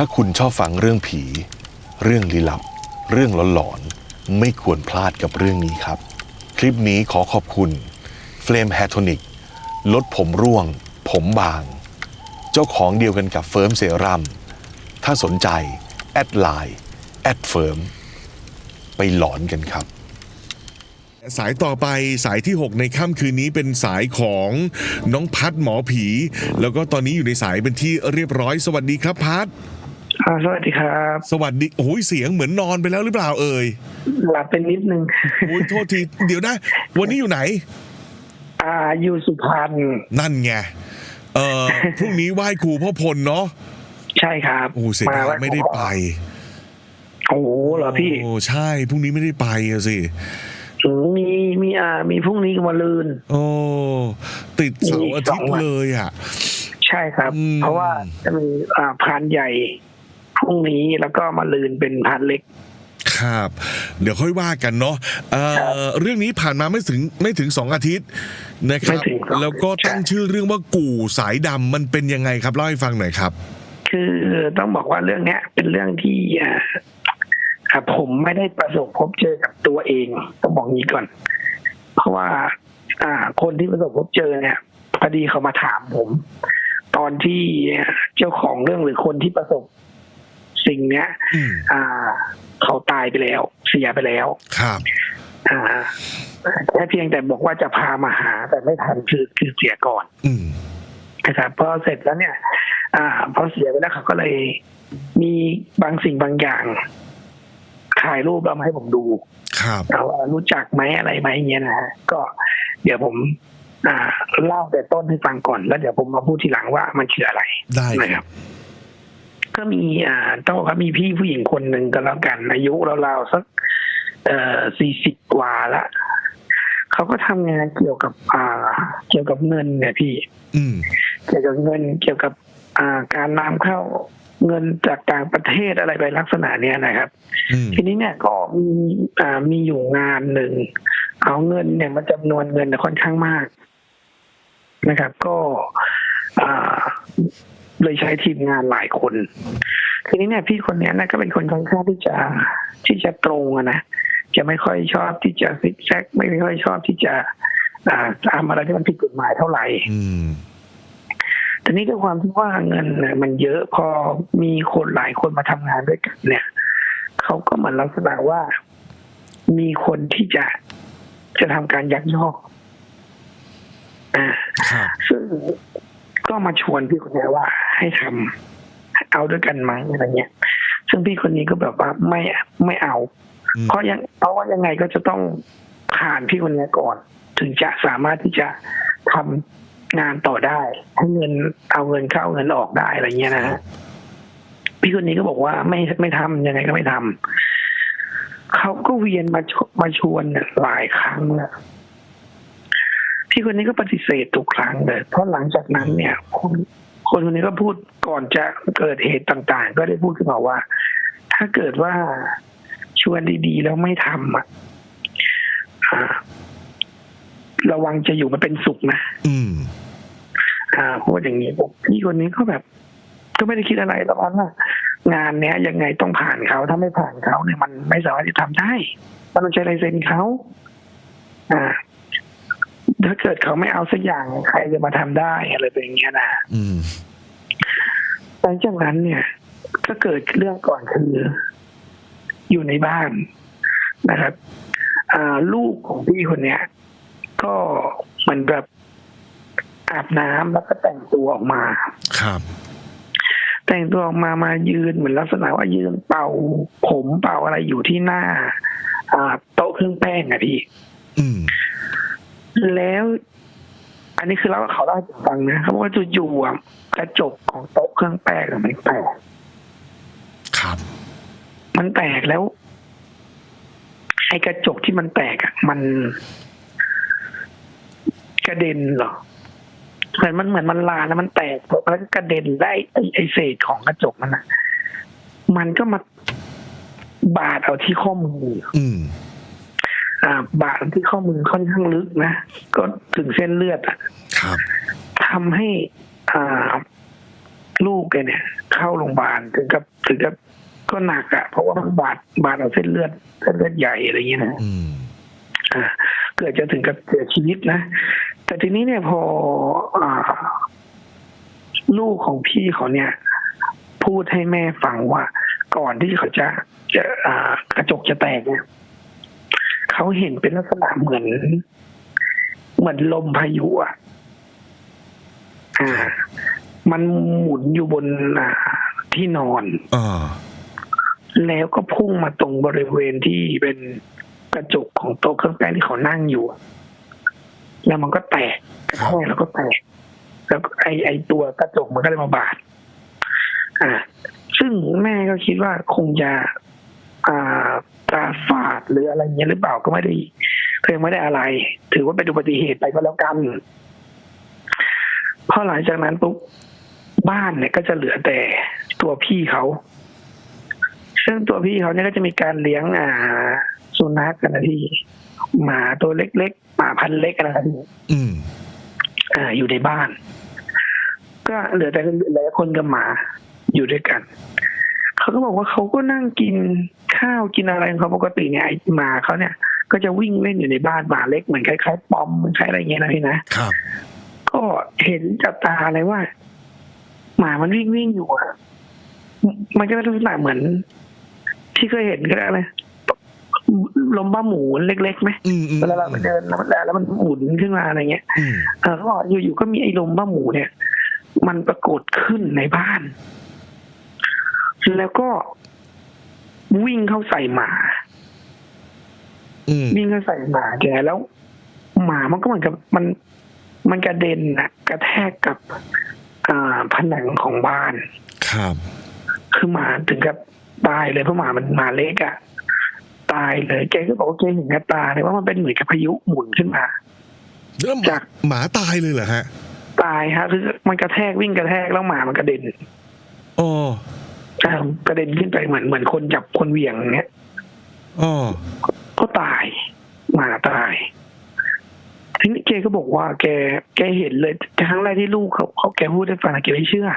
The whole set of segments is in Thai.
ถ้าคุณชอบฟังเรื่องผี เรื่องลี้ลับ เรื่องหลอนๆ ไม่ควรพลาดกับเรื่องนี้ครับ คลิปนี้ขอขอบคุณเฟลมแฮทอนิกลดผมร่วง ผมบาง เจ้าของเดียวกันกับเฟิร์มเซรั่มถ้าสนใจ แอดไลน์แอดเฟิร์มไปหลอนกันครับสายต่อไปสายที่ 6 ในค่ำคืนนี้เป็นสายของน้องพัดหมอผี แล้วก็ตอนนี้อยู่ในสายเป็นที่เรียบร้อยสวัสดีครับพัด อ่าสวัสดีครับ สวัสดีโอ้ยเสียงเหมือนนอนไปแล้วหรือเปล่าเอ่ยหลับเป็นนิดนึง โอ้ยโทษทีเดี๋ยวนะ วันนี้อยู่ไหน อ่าอยู่สุพรรณนั่นไงเอ่อพรุ่งนี้ไหว้ครูพ่อพลเนาะใช่ครับโอ้เสียดายวัไม่ได้ไปโอ้โหเหรอพี่โอ้ใช่พรุ่งนี้ไม่ได้ไปอะสิอืมมีมีอ่า มีพรุ่งนี้กับวันลืน โอ้ติดเสาร์อาทิตมีสองย์วันเลยอะ ใช่ครับ อืม เพราะว่าจะมีอ่าพานใหญ่ พรุ่งนี้แล้วก็มาลืนเป็นพานเล็กครับ เดี๋ยวค่อยว่ากันเนาะเอ่อเรื่องนี้ผ่านมาไม่ถึงไม่ถึงสองอาทิตย์นะครับไม่ถึงสองแล้วก็ตั้งใช่ชื่อเรื่องว่ากู่สายดำมันเป็นยังไงครับเล่าให้ฟังหน่อยครับ คือต้องบอกว่าเรื่องเนี้ยเป็นเรื่องที่อ่าอ่าผมไม่ได้ประสบพบเจอกับตัวเองต้องบอกงี้ก่อน เพราะว่า อ่า คนที่ประสบพบเจอเนี่ยพอดีเขามาถามผม ตอนที่เจ้าของเรื่องหรือคนที่ประสบ สิ่งเนี้ยอืมอ่า เขาตายไปแล้ว เสียไปแล้ว ครับ อ่าแค่เพียงแต่บอกว่าจะพามาหาแต่ไม่ทันคือคือเสียก่อน อืมนะครับพอเสร็จแล้วเนี่ย อ่าพอเสียไปแล้วเขาก็เลย มีบางสิ่งบางอย่างถ่ายรูปแล้วมาให้ผมดู ครับเอาว่ารู้จักไหมอะไรไหมอย่างเงี้ยนะฮะก็เดี๋ยวผมอ่าเล่าแต่ต้นให้ฟังก่อนแล้วเดี๋ยวผมมาพูดทีหลังว่ามันคืออะไรได้นะครับ ก็มีอ่าต้องบอกว่ามีพี่ผู้หญิงคนหนึ่งก็แล้วกันอายุราวๆสักเอ่อสี่สิบกว่าละเขาก็ทำงานเกี่ยวกับ อ่า เกี่ยวกับเงินเนี่ยพี่ อืมเกี่ยวกับเงินเกี่ยวกับ อ่า การนำเข้าเงินจากต่างประเทศอะไรไปลักษณะเนี้ยนะครับอืมทีนี้เนี่ยก็มีอ่ามีอยู่งานหนึ่งเอาเงินเนี่ยมันจำนวนเงินเนี่ยค่อนข้างมากนะครับ ก็อ่า เลยใช้ทีมงานหลายคน ทีนี้เนี่ยพี่คนเนี้ยนะก็เป็นคนค่อนข้างที่จะที่จะตรงอะนะจะไม่ค่อยชอบที่จะซิกแซกไม่ค่อยชอบที่จะอ่าทำอะไรที่มันผิดกฎหมายเท่าไหร่อืมทีนี้ด้วยความที่ว่าเงินเนี่ยมันเยอะพอมีคนหลายคนมาทำงานด้วยกัน เนี่ยเขาก็เหมือนลักษณะว่ามีคนที่จะจะทำการยักยอกอ่าครับซึ่ง ก็มาชวนพี่คนนี้ว่าให้ทำเอาด้วยกันไหมอะไรเงี้ย ซึ่งพี่คนนี้ก็แบบว่าไม่ไม่เอาอืมเพราะยังเพราะว่ายังไงก็จะต้องผ่านพี่คนนี้ก่อน ถึงจะสามารถที่จะทำงานต่อได้ให้เงินเอาเงินเข้าเงินออกได้อะไรเงี้ยนะฮะพี่คนนี้ก็บอกว่าไม่ไม่ทำยังไงก็ไม่ทำเขาก็เวียนมาชมาชวนเนี่ยหลายครั้งแล้ว พี่คนนี้ก็ปฏิเสธทุกครั้งเลย เพราะหลังจากนั้นเนี่ยคนคนคนนี้ก็พูดก่อนจะเกิดเหตุต่าง ๆ ก็ได้พูดขึ้นมาว่า ถ้าเกิดว่าชวนดีๆแล้วไม่ทำอะระวังจะอยู่มาเป็นสุขนะ อืม อ่าพูดอย่างนี้ผมพี่คนนี้ก็แบบ ก็ไม่ได้คิดอะไรหรอกว่า งานเนี้ยยังไงต้องผ่านเขาถ้าไม่ผ่านเขาเนี่ยมันไม่สามารถจะทำได้ มันต้องใช้ลายเซ็นเขาอ่า ถ้าเกิดเขาไม่เอาสักอย่างใครจะมาทำได้อะไรเป็นอย่างเงี้ยนะอืมหลังจากนั้นเนี่ย ก็เกิดเรื่องก่อนคือ อยู่ในบ้านนะครับอ่าลูกของพี่คนเนี้ย ก็เหมือนแบบอาบน้ำแล้วก็แต่งตัวออกมา ครับ แต่งตัวออกมามายืนเหมือนลักษณะว่ายืนเป่า ผมเป่าอะไรอยู่ที่หน้า อ่า โต๊ะเครื่องแป้งอะพี่ อืม แล้ว อันนี้คือเล่าเขาเล่าให้ผมฟังนะเขาบอกว่าจู่ๆอะกระจกของโต๊ะเครื่องแป้งอะมันแตกครับ มันแตกแล้วไอ้กระจกที่มันแตกอะมันกระเด็นเหรอเหมือนมันเหมือนมันลานแล้วมันแตกแล้วก็กระเด็นได้ไอ้ไอ้เศษของกระจกมันอะมันก็มาบาดเอาที่ข้อมืออืมอ่า บาดที่ข้อมือค่อนข้างลึกนะก็ถึงเส้นเลือดอะครับทำให้อ่าลูกแกเนี่ย เข้าโรงพยาบาลถึงกับถึงกับก็หนักอะเพราะว่ามันบาดบาดเอาเส้นเลือดเส้นเลือดใหญ่อะไรอย่างเงี้ยนะอืมอ่า เกิดจะถึงกับเสียชีวิตนะแต่ทีนี้เนี่ยพออ่าลูกของพี่เขาเนี่ย พูดให้แม่ฟังว่า ก่อนที่เขาจะจะอ่ากระจกจะแตกเนี่ย เขาเห็นเป็นลักษณะเหมือน เหมือนลมพายุอะอ่า มันหมุนอยู่บนอ่าที่นอนอ่าแล้วก็พุ่งมาตรงบริเวณที่เป็นกระจกของโต๊ะเครื่องแป้งที่เขานั่งอยู่อะแล้วมันก็แตกกระแทกแล้วก็แตก แล้วก็ไอไอตัวกระจกมันก็เลยมาบาด อ่า ซึ่งแม่ก็คิดว่าคงจะอ่า ตาฝาดหรืออะไรเงี้ยหรือเปล่าก็ไม่ได้เพียงไม่ได้อะไร ถือว่าเป็นอุบัติเหตุไปก็แล้วกันพอหลังจากนั้นปุ๊บบ้านเนี่ยก็จะเหลือแต่ตัวพี่เขา ซึ่งตัวพี่เขาเนี่ยก็จะมีการเลี้ยงอ่าสุนัขกันนะพี่หมาตัวเล็กๆหมาพันธุ์เล็กกันนะครับพี่อืมอ่าอยู่ในบ้าน ก็เหลือแต่เหลือคนกับหมาอยู่ด้วยกัน เขาก็บอกว่าเขาก็นั่งกินข้าวกินอะไรของเขาปกติเนี่ยไอ้หมาเขาเนี่ย ก็จะวิ่งเล่นอยู่ในบ้านหมาเล็กเหมือนคล้ายๆปอมเหมือนคล้ายอะไรเงี้ยนะพี่นะครับ ก็เห็นจับตาเลยว่า หมามันวิ่งวิ่งอยู่อะมันก็เป็นลักษณะเหมือน ที่เคยเห็นก็ได้เลยลมบ้าหมูเล็กๆไหมอืมอืมเวลาเราไปเดินแล้วมันแล้วมันหมุนขึ้นมาอะไรเงี้ย อืมเออเขาบอกอยู่ๆก็มีไอ้ลมบ้าหมูเนี่ย มันปรากฏขึ้นในบ้าน แล้วก็วิ่งเข้าใส่หมาอืมวิ่งเข้าใส่หมาแกแล้ว หมามันก็เหมือนกับมันมันกระเด็นนะกระแทกกับอ่าผนังของบ้าน ครับ คือหมาถึงกับตายเลยเพราะหมามันหมาเล็กอะตายเลยแกก็บอกว่าแกเห็นกับตาเลยว่ามันเป็นเหมือนกับพายุหมุนขึ้นมาแล้วหมาจากหมาตายเลยเหรอฮะ ตายฮะ คือมันกระแทกวิ่งกระแทกแล้วหมามันกระเด็นอ๋ออ่า กระเด็นขึ้นไปเหมือนเหมือนคนจับคนเหวี่ยงอย่างเงี้ยอ๋อก็ตายหมาตายทีนี้แกก็บอกว่า แก แกเห็นเลยครั้งแรกที่ลูกเขาเขาแกพูดให้ฟังนะแกไม่เชื่อ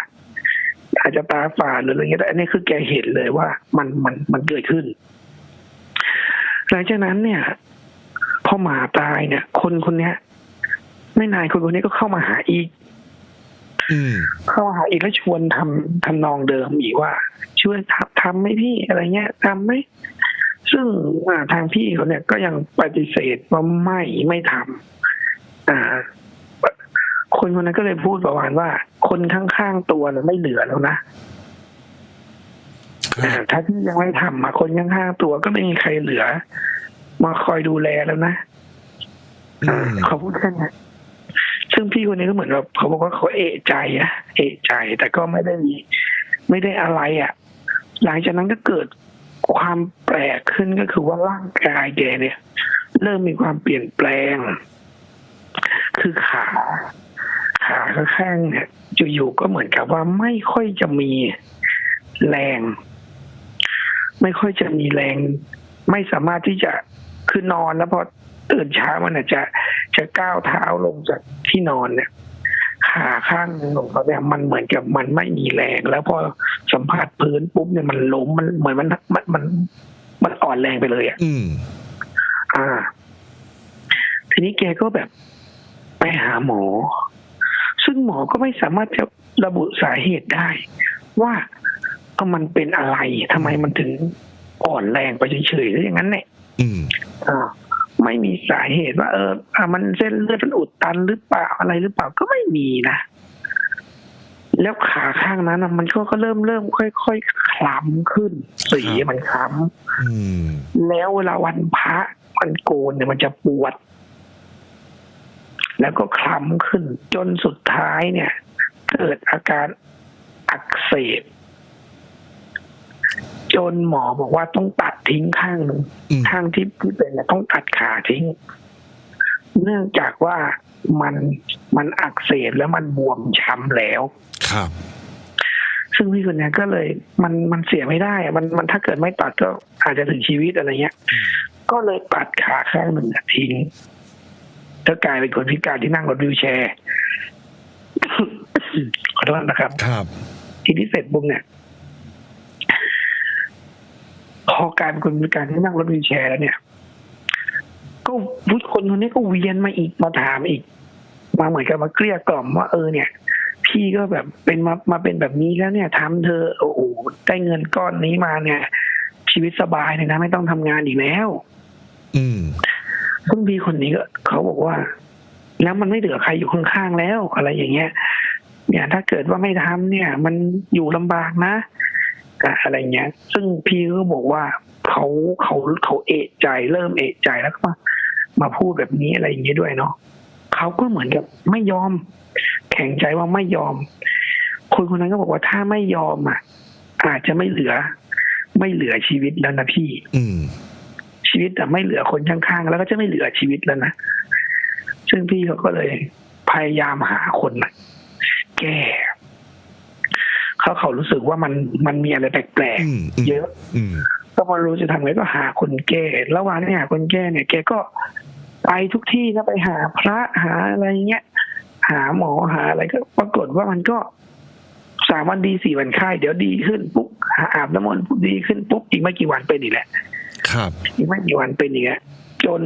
อาจจะตาฝาดหรืออะไรเงี้ยแต่อันนี้คือแกเห็นเลยว่ามันมันมันเกิดขึ้น หลังจากนั้นเนี่ยพอหมาตายเนี่ย คนคนเนี้ย ไม่นานคนคนนี้ก็เข้ามาหาอีกอืม เข้าหาอีกแล้วชวนทำทำนองเดิมอีกว่า ช่วยทำทำไหมพี่อะไรเงี้ยทำไหมซึ่งอ่าทางพี่เขาเนี่ยก็ยังปฏิเสธว่าไม่ไม่ทำอ่า คนคนนั้นก็เลยพูดประมาณว่า คนข้างๆตัวเนี่ยไม่เหลือแล้วนะครัอ่าบถ้าที่ยังไม่ทำมาคนข้างๆตัวก็ไม่มีใครเหลือ มาคอยดูแลแล้วนะอือ่ามเขาพูดแค่นั้น ซึ่งพี่คนนี้ก็เหมือนแบบเขาบอกว่าเขาเอะใจอะเอะใจแต่ก็ไม่ได้ไม่ได้อะไรอะหลังจากนั้นก็เกิดความแปลกขึ้นก็คือว่าร่างกายแกเนี่ย เริ่มมีความเปลี่ยนแปลง คือขา ขาข้างเนี่ยอยู่ๆก็เหมือนกับว่าไม่ค่อยจะมีแรง ไม่ค่อยจะมีแรง ไม่สามารถที่จะคือนอนแล้วพอตื่นเช้ามันอาจจะ จะก้าวเท้าลงจากที่นอนเนี่ยขาข้างหนึ่งของเขาเนี่ยมันเหมือนกับมันไม่มีแรง แล้วพอสัมผัสพื้นปุ๊บเนี่ยมันล้มมันเหมือนมันมันมันมันอ่อนแรงไปเลยอะอืมอ่า ทีนี้แกก็แบบไปหาหมอ ซึ่งหมอก็ไม่สามารถจะระบุสาเหตุได้ ว่าเอ้ามันเป็นอะไรทำไมมันถึงอ่อนแรงไปเฉยๆแล้วอย่างนั้นเนี่ยอืมอ่า ไม่มีสาเหตุว่า เอออะมันเส้นเลือดมันอุดตันหรือเปล่าอะไรหรือเปล่าก็ไม่มีนะแล้วขาข้างนั้นน่ะมันก็ก็เริ่มเริ่มค่อยๆคล้ำขึ้น สีมันคล้อืมำแล้วเวลาวันพระมันโกนเนี่ยมันจะปวด แล้วก็คล้ำขึ้น จนสุดท้ายเนี่ย เกิดอาการอักเสบ จนหมอบอกว่าต้องตัดทิ้งข้างหนึ่งอืมข้างที่ที่เป็นน่ะต้องตัดขาทิ้ง เนื่องจากว่ามันมันอักเสบแล้วมันบวมช้ำแล้ว ครับ ซึ่งพี่คนเนี้ยก็เลย มันมันเสียไม่ได้อะมันมันถ้าเกิดไม่ตัดก็อาจจะถึงชีวิตอะไรเงี้ยอืมก็เลยตัดขาข้างหนึ่งอะทิ้งแล้วกลายเป็นคนพิการที่นั่งรถวิวแชร์ขอโทษนะครับ ครับ ทีนี้เสร็จปุ๊บเนี่ย พอการเป็นคนพิการที่นั่งรถวีลแชร์แล้วเนี่ย ก็ผู้คนคนนี้ก็เวียนมาอีกมาถามอีก มาเหมือนกับมาเกลี้ยกล่อมว่าเออเนี่ย พี่ก็แบบเป็นมามาเป็นแบบนี้แล้วเนี่ยทำเธอโอ้โหได้เงินก้อนนี้มาเนี่ย ชีวิตสบายเลยนะ ไม่ต้องทำงานอีกแล้ว อืมซึ่งพี่คนนี้ก็เขาบอกว่า แล้วมันไม่เหลือใครอยู่ข้างๆแล้วอะไรอย่างเงี้ยเนี่ยถ้าเกิดว่าไม่ทำเนี่ย มันอยู่ลำบากนะ อะอะไรเงี้ย ซึ่งพี่ก็บอกว่าเขาเขาเขาเอะใจ เริ่มเอะใจแล้วก็มามาพูดแบบนี้อะไรอย่างเงี้ยด้วยเนาะเขาก็เหมือนกับไม่ยอม แข็งใจว่าไม่ยอม คนคนนั้นก็บอกว่าถ้าไม่ยอมอะ อาจจะไม่เหลือ ไม่เหลือชีวิตแล้วนะพี่ อืมชีวิตแต่ไม่เหลือคนข้างๆแล้วก็จะไม่เหลือชีวิตแล้วนะซึ่งพี่เขาก็เลยพยายามหาคนมาแก้ เขาเขารู้สึกว่ามันมันมีอะไรแปลกอืมอืมๆเยอะอืมก็ไมารู้จะทำไงก็หาคนแก้ระหว่างที่หาคนแก้เนี่ยแกก็ไปทุกที่นะไปหาพระหาอะไรเงี้ยหาหมอหาอะไรก็ ปรากฏว่ามันก็สามวันดีสี่วันไข้เดี๋ยวดีขึ้นปุ๊บหาอาบน้ำมนต์ปุ๊บดีขึ้นปุ๊บอีกไม่กี่วันเป็นอีกแหละ ครับอีกไม่กี่วันเป็นอย่างเงี้ยจน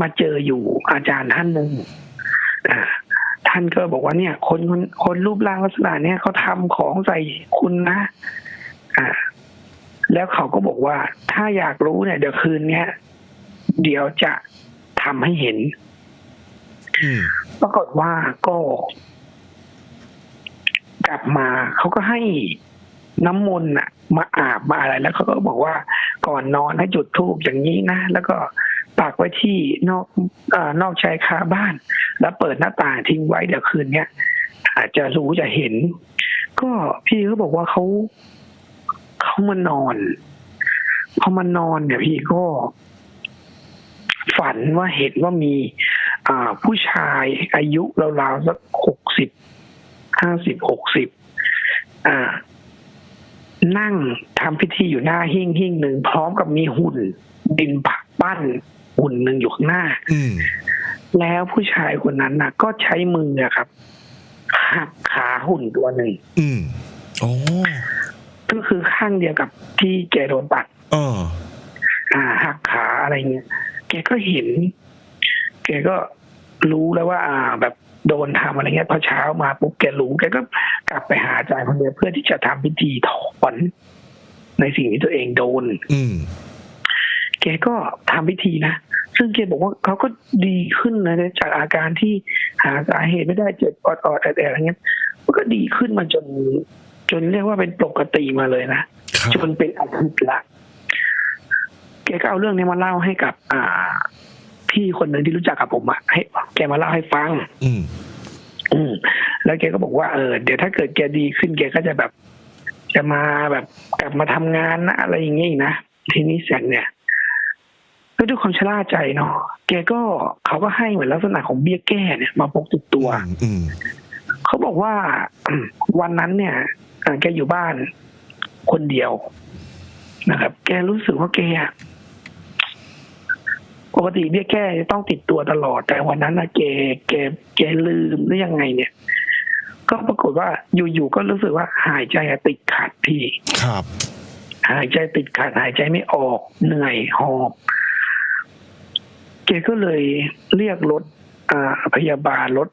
มาเจออยู่อาจารย์ท่านหนึ่งอ่า ท่านก็บอกว่าเนี่ย คนคนคนรูปร่างลักษณะเนี้ยเขาทำของใส่คุณนะ อ่า แล้วเขาก็บอกว่า ถ้าอยากรู้เนี่ย เดี๋ยวคืนเนี้ยเดี๋ยวจะทำให้เห็นอืมปรากฏว่าก็กลับมาเขาก็ให้น้ำมนต์น่ะมาอาบมาอะไรแล้วเขาก็บอกว่าก่อนนอนให้จุดธูปอย่างนี้นะแล้วก็ ปักไว้ที่นอกเอ่อนอกชายคาบ้าน แล้วเปิดหน้าต่างทิ้งไว้เดี๋ยวคืนเนี้ยอาจจะรู้จะเห็น ก็พี่เขาบอกว่าเขาเขามานอนพอมานอนเนี่ยพี่ก็ ฝันว่าเห็นว่ามีอ่าผู้ชายอายุราวๆสักหกสิบห้าสิบหกสิบอ่า นั่งทำพิธีอยู่หน้าหิ้งหิ้งหนึ่งพร้อมกับมีหุ่นดินผักปั้น หุ่นหนึ่งอยู่ข้างหน้า อืมแล้วผู้ชายคนนั้นน่ะก็ใช้มืออะครับหักขาหุ่นตัวหนึ่งอืมโอ้ก็คือข้างเดียวกับที่แกโดนตัดอ่าอ่าหักขาอะไรเงี้ยแกก็เห็น แกก็รู้แล้วว่า อ่า แบบโดนทำอะไรเงี้ยพอเช้ามาปุ๊บแกรู้แกก็กลับไปหาอาจารย์คนเดียวเพื่อที่จะทำพิธีถอนในสิ่งที่ตัวเองโดน อืมแกก็ทำพิธีนะ ซึ่งแกบอกว่าเขาก็ดีขึ้นนะจากอาการที่หาสาเหตุไม่ได้เจ็บออดๆแอดๆอะไรเงี้ยมันก็ดีขึ้นมาจน จนเรียกว่าเป็นปกติมาเลยนะครับจนเป็นอาทิตย์ละแกก็เอาเรื่องนี้มาเล่าให้กับ อ่า พี่คนหนึ่งที่รู้จักกับผมอะให้แกมาเล่าให้ฟัง อืมอืมแล้วแกก็บอกว่าเออเดี๋ยวถ้าเกิดแกดีขึ้นแกก็จะแบบ จะมาแบบกลับมาทำงานนะอะไรอย่างเงี้ยอีกนะทีนี้เสร็จเนี่ย ก็ด้วยความชราใจเนาะแกก็เขาก็ให้เหมือนลักษณะของเบี้ยแก้เนี่ย มาพกติดตัวอืมเขาบอกว่าวันนั้นเนี่ยอ่าแกอยู่บ้านคนเดียวนะครับ แกรู้สึกว่าแกอะปกติเบี้ยแก้จะต้องติดตัวตลอด แต่วันนั้นนะแกแกแกลืมหรือยังไง เนี่ย ก็ปรากฏว่าอยู่ๆก็รู้สึกว่าหายใจอะติดขัดพี่ ครับ หายใจติดขัดหายใจไม่ออกเหนื่อยหอบ แกก็เลยเรียกรถอ่าพยาบาลรถ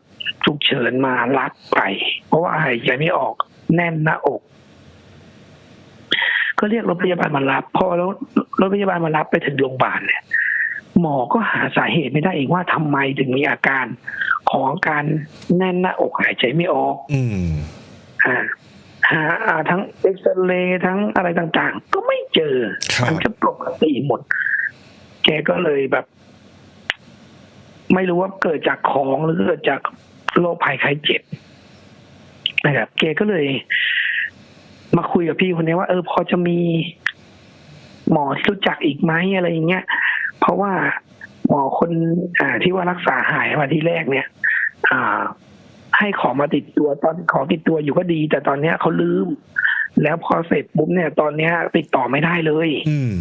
ฉุกเฉินมารับไป เพราะว่าหายใจไม่ออกแน่นหน้าอก ก็เรียกรถพยาบาลมารับพอรถรถพยาบาลมารับไปถึงโรงพยาบาลเนี่ย หมอก็หาสาเหตุไม่ได้เองว่าทำไมถึงมีอาการของการแน่นหน้าอกหายใจไม่ออก อืมอ่าหาอ่าทั้งเอ็กซเรย์ทั้งอะไรต่างๆ ก็ไม่เจอครับมันก็ปกติหมด แกก็เลยแบบ ไม่รู้ว่าเกิดจากของหรือเกิดจากโรคภัยไข้เจ็บนะครับแกก็เลย มาคุยกับพี่คนนี้ว่าเออพอจะมีหมอที่รู้จักอีกไหมอะไรอย่างเงี้ย เพราะว่าหมอคนอ่าที่ว่ารักษาหายมาที่แรกเนี่ย อ่า ให้ของมาติดตัวตอนของติดตัวอยู่ก็ดี แต่ตอนเนี้ยเขาลืม แล้วพอเสร็จปุ๊บเนี่ย ตอนเนี้ยติดต่อไม่ได้เลย อืม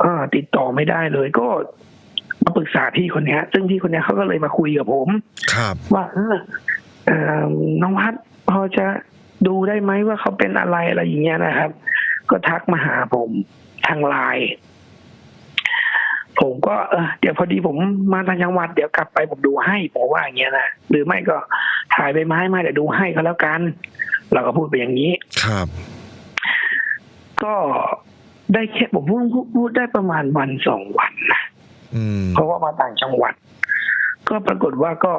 เออติดต่อไม่ได้เลย ก็ มาปรึกษาพี่คนเนี้ย ซึ่งพี่คนเนี้ยเขาก็เลยมาคุยกับผม ครับ ว่าเออเอ่อน้องพัดพอจะดูได้ไหมว่าเขาเป็นอะไรอะไรอย่างเงี้ยนะครับ ก็ทักมาหาผมทางไลน์ผมก็เออเดี๋ยวพอดีผมมาทางจังหวัดเดี๋ยวกลับไปผมดูให้ผมว่าอย่างเงี้ยนะหรือไม่ก็ถ่ายใบไม้มาเดี๋ยวดูให้ก็แล้วกัน เราก็พูดไปอย่างนี้ ครับ ก็ได้แค่ผมพูดพูดพูดได้ประมาณวันสองวันนะอืม เพราะว่ามาต่างจังหวัด ก็ปรากฏว่าก็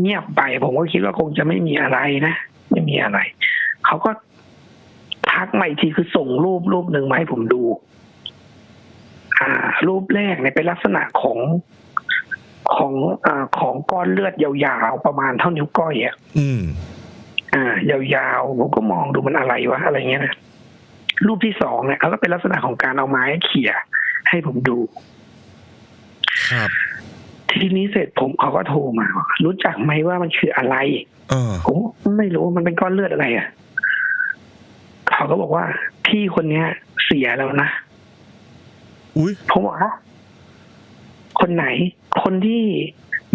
เงียบไป ผมก็คิดว่าคงจะไม่มีอะไรนะไม่มีอะไร เขาก็ทักมาอีกทีคือส่งรูปรูปหนึ่งมาให้ผมดู อ่า รูปแรกเนี่ยเป็นลักษณะของของอ่าของก้อนเลือดยาวๆประมาณเท่านิ้วก้อยอะอืม อ่ายาวๆผมก็มองดูมันอะไรวะอะไรเงี้ยนะรูปที่สองเนี่ยเขาก็เป็นลักษณะของการเอาไม้เขี่ยให้ผมดู ครับ ทีนี้เสร็จผมเขาก็โทรมาว่ารู้จักไหมว่ามันคืออะไรเออผมไม่รู้ว่ามันเป็นก้อนเลือดอะไรอะเขาก็บอกว่าพี่คนเนี้ย เสียแล้วนะอุ้ยผมบอกฮะคนไหน คนที่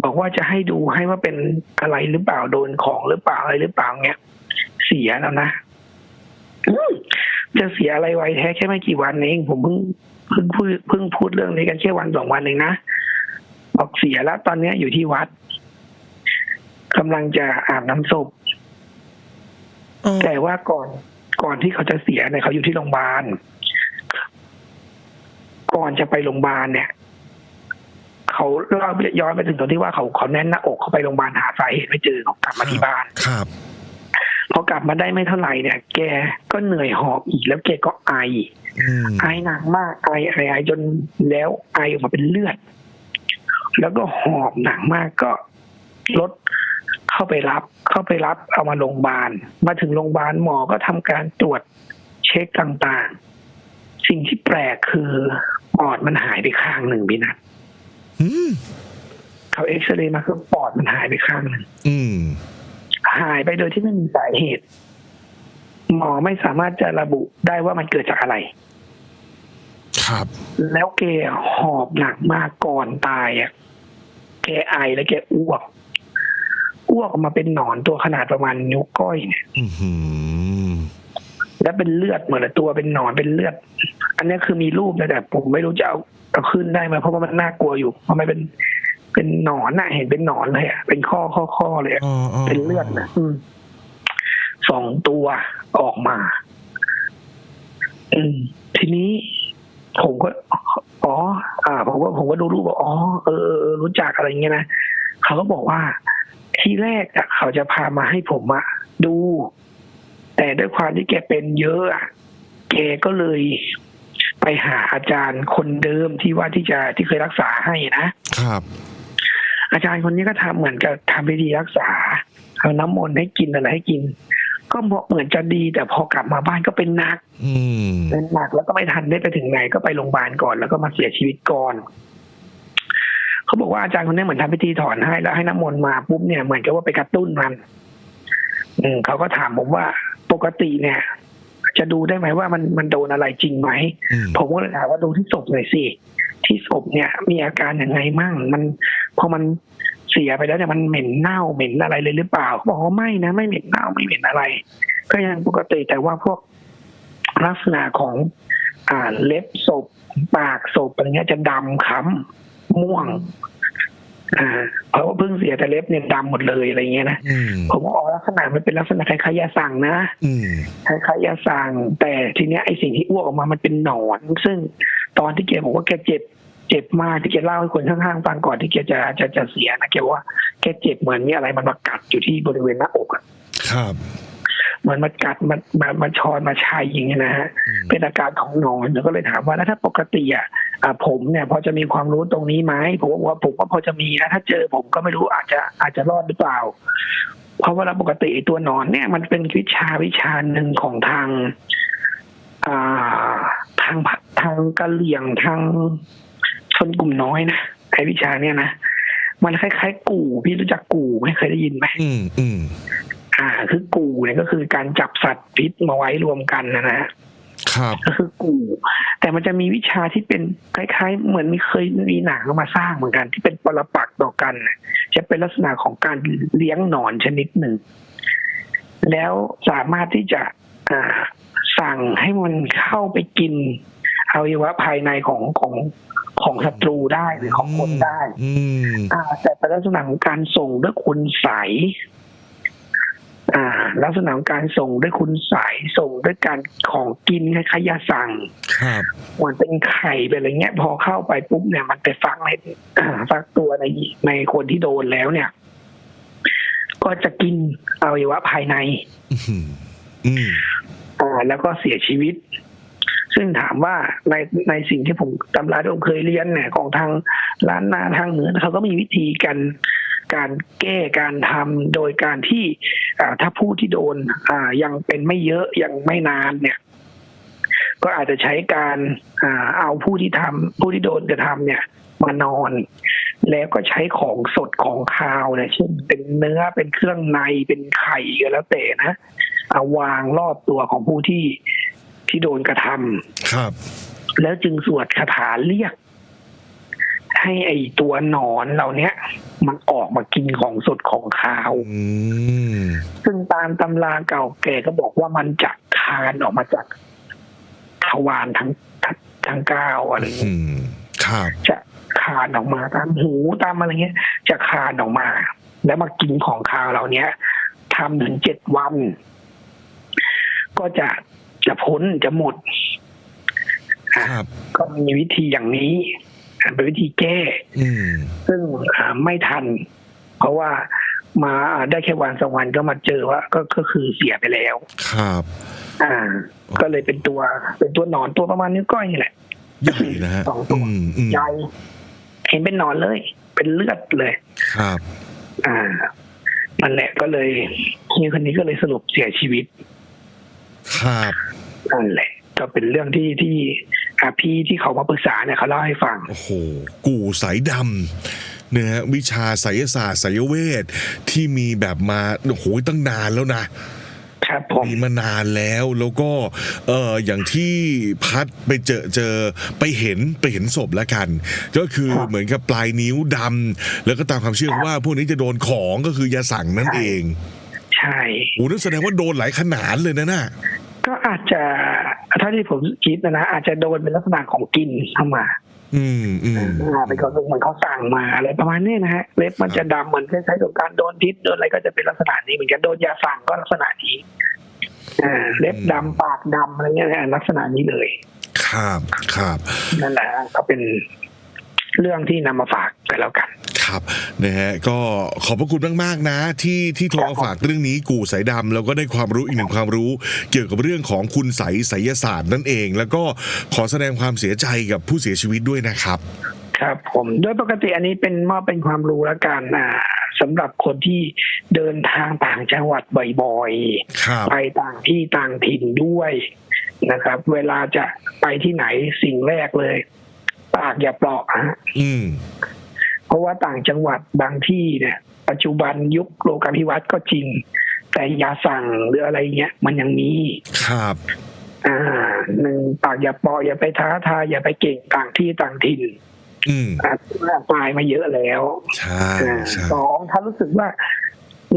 บอกว่าจะให้ดูให้ว่าเป็นอะไรหรือเปล่าโดนของหรือเปล่าอะไรหรือเปล่าเงี้ยเสียแล้วนะอืมจะเสียอะไรไว้แท้แค่ไม่กี่วันเอง ผมเพิ่งเพิ่งพูดเพิ่งพูดเรื่องนี้กันแค่วันสองวันเองนะ บอกเสียแล้ว ตอนเนี้ยอยู่ที่วัดกำลังจะอาบน้ำศพเออแต่ว่าก่อนก่อนที่เขาจะเสียเนี่ยเขาอยู่ที่โรงพยาบาล ก่อนจะไปโรงพยาบาลเนี่ย เขาเล่าย้อนไปถึงตอนที่ว่าเขาเขาแน่นหน้าอกเขาไปโรงพยาบาลหาสาเหตุไม่เจอเขากลับมาที่บ้านครับพอกลับมาได้ไม่เท่าไหร่เนี่ย แกก็เหนื่อยหอบอีกแล้วแกก็ไออืมไอหนักมากไอไอไอจนแล้วไอออกมาเป็นเลือด แล้วก็หอบหนักมากก็รถเข้าไปรับ เข้าไปรับเอามาโรงพยาบาล มาถึงโรงพยาบาลหมอก็ทำการตรวจเช็คต่างๆ สิ่งที่แปลกคือปอดมันหายไปข้างหนึ่งพี่นัทอืมเขาเอ็กซเรย์มาคือปอดมันหายไปข้างหนึ่งอืมหายไปโดยที่ไม่มีสาเหตุ หมอไม่สามารถจะระบุได้ว่ามันเกิดจากอะไร ครับ แล้วแกหอบหนักมากก่อนตายอะแกไอแล้วแกอ้วก อ้วกออกมาเป็นหนอนตัวขนาดประมาณนิ้วก้อยเนี่ยอือหือแล้วเป็นเลือดเหมือนตัวเป็นหนอนเป็นเลือด อันนี้คือมีรูปนะแต่ผมไม่รู้จะเอาเอาขึ้นได้ไหมเพราะว่ามันน่ากลัวอยู่เพราะมันเป็นเป็นหนอนน่ะเห็นเป็นหนอนเลยอะเป็นข้อข้อข้อเลยอะอ๋ออ๋อเป็นเลือดนะอืมสองตัวออกมา อืมทีนี้ ผมก็อ๋อ อ่า ผมก็ผมก็ดูรูปบอกอ๋อเออเออเออรู้จักอะไรเงี้ยนะเขาก็บอกว่าที่แรกอะเขาจะพามาให้ผมอะดู แต่ด้วยความที่แกเป็นเยอะอะแกก็เลยไปหาอาจารย์คนเดิมที่ว่าที่จะที่เคยรักษาให้นะครับ อาจารย์คนนี้ก็ทำเหมือนกับทำพิธีรักษาเอาน้ำมนต์ให้กินอะไรให้กิน ก็บอกเหมือนจะดี แต่พอกลับมาบ้านก็เป็นหนักอืมเป็นหนักแล้วก็ไม่ทันได้ไปถึงไหนก็ไปโรงพยาบาลก่อน แล้วก็มาเสียชีวิตก่อนเขาบอกว่าอาจารย์คนนี้เหมือนทำพิธีถอนให้แล้วให้น้ำมนต์มาปุ๊บเนี่ยเหมือนกับว่าไปกระตุ้นมัน อืมเขาก็ถามผมว่าปกติเนี่ย จะดูได้ไหมว่ามันมันโดนอะไรจริงไหมอืมผมก็เลยถามว่าดูที่ศพหน่อยสิที่ศพเนี่ย มีอาการยังไงมั่ง มันพอมัน เสียไปแล้วเนี่ยมันเหม็นเน่าเหม็นอะไรเลยหรือเปล่าเขาบอกว่าไม่นะไม่เหม็นเน่าไม่เหม็นอะไร ก็ยังปกติแต่ว่าพวกลักษณะของอ่าเล็บศพปากศพอะไรเงี้ยจะดำค้ำม่วง อ่า เพราะว่าเพิ่งเสียแต่เล็บเนี่ยดำหมดเลยอะไรเงี้ยนะอืมผมก็อ๋อลักษณะมันเป็นลักษณะคล้ายๆยาสั่งนะอืมคล้ายๆยาสั่งแต่ทีเนี้ยไอสิ่งที่อ้วกออกมามันเป็นหนอน ซึ่งตอนที่แกบอกว่าแกเจ็บ เจ็บมากที่แกเล่าให้คนข้างๆฟังก่อนที่แกจะจะจะเสียนะแกบอกว่าแกเจ็บเหมือนมีอะไรมันมากัดอยู่ที่บริเวณหน้าอกอะครับเหมือนมากัดมามามาชอนมาชายอย่างเงี้ยนะฮะอืมเป็นอาการของหนอนแล้วก็เลยถามว่าแล้วถ้าปกติอะอ่าผมเนี่ย พอจะมีความรู้ตรงนี้ไหมผมว่าผมว่าพอจะมีนะถ้าเจอผมก็ไม่รู้อาจจะอาจจะรอดหรือเปล่า เพราะว่าเราปกติไอ้ตัวหนอนเนี่ย มันเป็นวิชาวิชาหนึ่งของทาง อ่าทางทางกะเหลี่ยงทาง ชนกลุ่มน้อยนะไอ้วิชาเนี่ยนะมันคล้ายๆ กู่พี่รู้จักกู่ไหมเคยได้ยินไหมอืมอืมอ่า คือกู่เนี่ยก็คือการจับสัตว์พิษมาไว้รวมกันนะนะครับก็คือกู่ แต่มันจะมีวิชาที่เป็นคล้ายๆ เหมือนมีเคยมีหนังเอามาสร้างเหมือนกัน ที่เป็นปรปักษ์ต่อกันน่ะจะเป็นลักษณะของการเลี้ยงหนอนชนิดหนึ่ง แล้วสามารถที่จะอ่าสั่งให้มันเข้าไปกินอวัยวะภายในของของ ของศัตรูได้หรือของคนได้อืมอ่า แต่เป็นลักษณะของการส่งด้วยคุณใสยอ่า ลักษณะของการส่งด้วยคุณใสยส่งด้วยการของกินคล้ายๆยาสั่งครับเหมือนเป็นไข่เป็นอะไรเงี้ย พอเข้าไปปุ๊บเนี่ย มันไปฟักในอ่าฟักตัวในในคนที่โดนแล้วเนี่ย ก็จะกินอวัยวะภายในอืมอืมอ่าแล้วก็เสียชีวิต ซึ่งถามว่าในในสิ่งที่ผมตำราที่ผมเคยเรียนเนี่ยของทางร้านนาทางเหนือเขาก็มีวิธีการการแก้การทำโดยการที่ถ้าผู้ที่โดนอ่ายังเป็นไม่เยอะยังไม่นานเนี่ย ก็อาจจะใช้การอเอาผู้ที่ทำผู้ที่โดนกระทำเนี่ยมานอน แล้วก็ใช้ของสดของคาวเนี่ยเช่น เป็นเนื้อเป็นเครื่องในเป็นไข่ก็แล้วแต่นะาวางรอบตัวของผู้ที่ ที่โดนกระทำครับ แล้วจึงสวดคาถาเรียก ให้ไอตัวหนอนเหล่าเนี้ยมันออกมากินของสดของคาวอืมซึ่งตามตำราเก่าแก่ก็บอกว่ามันจะคานออกมาจากทวารทั้งทั้งทั้งเก้าอะไรเงี้ยอืมครับจะคานออกมาตามหูตามอะไรเงี้ย จะคานออกมา แล้วมากินของคาวเหล่าเนี้ยทำถึงเจ็ดวัน ก็จะ จะพ้นจะหมดอะครับก็มีวิธีอย่างนี้อะเป็นวิธีแก้อืมซึ่งอ่าไม่ทัน เพราะว่ามาได้แค่วันสองวันก็มาเจอว่าก็ก็คือเสียไปแล้ว ครับ อ่า ก็เลยเป็นตัว เป็นตัวหนอนตัวประมาณนิ้วก้อยนี่แหละใหญ่นะฮะสองตัวอืมอืมใหญ่เห็นเป็นหนอนเลย เป็นเลือดเลย ครับ อ่านั่นแหละก็เลยพี่คนนี้ก็เลยสรุปเสียชีวิต ครับนั่นแหละ ก็เป็นเรื่องที่ที่อ่าพี่ที่เขามาปรึกษาเนี่ยเขาเล่าให้ฟัง โอ้โหกู่สายดำเนี่ยฮะวิชาไสยศาสตร์ไสยเวทที่มีแบบมาโอ้โหตั้งนานแล้วนะ ครับผม มีมานานแล้วแล้วก็เอออย่างที่พัดไปเจอเจอไปเห็นไปเห็นศพแล้วกัน ก็คือเหมือนกับปลายนิ้วดำแล้วก็ตามความเชื่อว่าพวกนี้จะโดนของก็คือยาสั่งนั่นเองใช่ โอ้นั่นแสดงว่าโดนหลายขนาดเลยนะน่ะ ก็อาจจะถ้าที่ผมคิดนะนะอาจจะโดนเป็นลักษณะของกินเข้ามา อืมอืมอ่าเป็นของเหมือนเขาสั่งมาอะไรประมาณนี้นะฮะเล็บมันจะดำเหมือนคล้ายๆกับการโดนพิษโดนอะไรก็จะเป็นลักษณะนี้เหมือนกันโดนยาสั่งก็ลักษณะนี้อ่าเล็บดำปากดำอะไรเงี้ยนะลักษณะนี้เลย ครับครับนั่นแหละก็เป็น เรื่องที่นำมาฝากกันแล้วกัน ครับนะฮะก็ขอบพระคุณมากๆนะ ที่ที่โทรมาฝากเรื่องนี้กู่สายดำแล้วก็ได้ความรู้อีกหนึ่งความรู้ เกี่ยวกับเรื่องของคุณใสยไสยศาสตร์นั่นเอง แล้วก็ขอแสดงความเสียใจกับผู้เสียชีวิตด้วยนะครับ ครับ ผมโดยปกติอันนี้เป็นมอบเป็นความรู้แล้วกันอ่าสำหรับคนที่เดินทางต่างจังหวัดบ่อยๆครับไปต่างที่ต่างถิ่นด้วยนะครับ เวลาจะไปที่ไหนสิ่งแรกเลย ปากอย่าเปราะฮะอืมเพราะว่าต่างจังหวัดบางที่เนี่ย ปัจจุบันยุคโลกาภิวัตน์ก็จริง แต่ยาสั่งหรืออะไรเงี้ย มันยังมีครับ อ่าหนึ่งปากอย่าเปราะอย่าไปท้าทายอย่าไปเก่งต่างที่ต่างถิ่นอืมอ่าตายมาเยอะแล้วใช่อ่าใช่สองถ้ารู้สึกว่า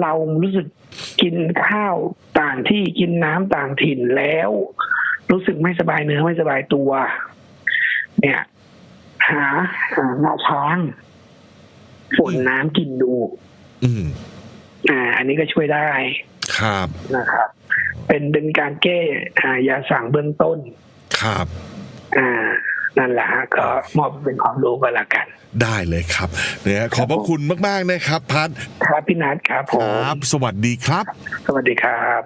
เรารู้สึกกินข้าวต่างที่กินน้ำต่างถิ่นแล้ว รู้สึกไม่สบายเนื้อไม่สบายตัว เนี่ย หาหางาช้างฝนน้ำกินดู อืมอ่า อันนี้ก็ช่วยได้ครับนะครับ เป็นเป็นการแก้อ่ายาสั่งเบื้องต้น ครับ อ่านั่นแหละฮะก็มอบเป็นความรู้ก็แล้วกัน ได้เลยครับเนี่ยขอบพระคุณมาก ๆ นะครับ พัดครับพี่นัทครับผคมรับ สวัสดีครับ สวัสดีครับ